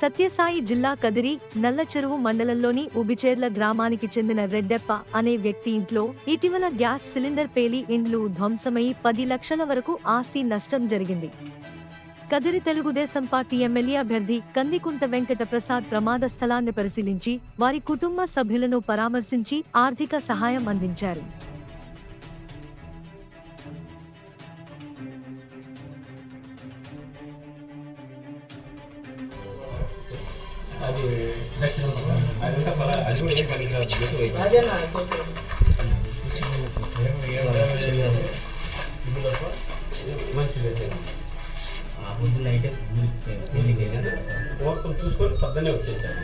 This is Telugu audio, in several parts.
సత్యసాయి జిల్లా కదిరి నల్లచెరువు మండలంలోని ఉబిచేర్ల గ్రామానికి చెందిన రెడ్డెప్ప అనే వ్యక్తి ఇంట్లో ఇటీవల గ్యాస్ సిలిండర్ పేలి ఇండ్లు ధ్వంసమై పది లక్షల వరకు ఆస్తి నష్టం జరిగింది. కదిరి తెలుగుదేశం పార్టీ ఎమ్మెల్యే అభ్యర్థి కందికుంట వెంకట ప్రసాద్ ప్రమాద స్థలాన్ని పరిశీలించి వారి కుటుంబ సభ్యులను పరామర్శించి ఆర్థిక సహాయం అందించారు. పెళ్ళికి వెళ్ళాను మొత్తం చూసుకొని పొద్దున్నే వచ్చేసారు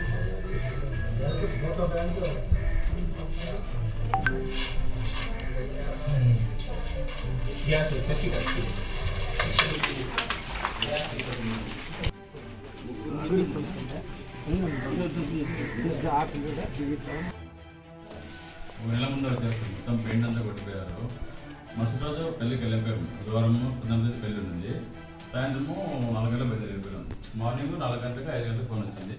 గ్యాస్ వచ్చేసి కట్టి నెల ముందు వచ్చేస్తుంది? మొత్తం పెయింట్ అంతా కొట్టిపోయారు. మరుసటి రోజు పెళ్ళికి వెళ్ళిపోయాము. బుధవారము పద్దెనిమిది పెళ్ళి ఉంది సాయంత్రము నాలుగు గంటల బయలుదేరి మార్నింగ్ నాలుగు గంటలకు ఐదు గంటలకు ఫోన్ వచ్చింది.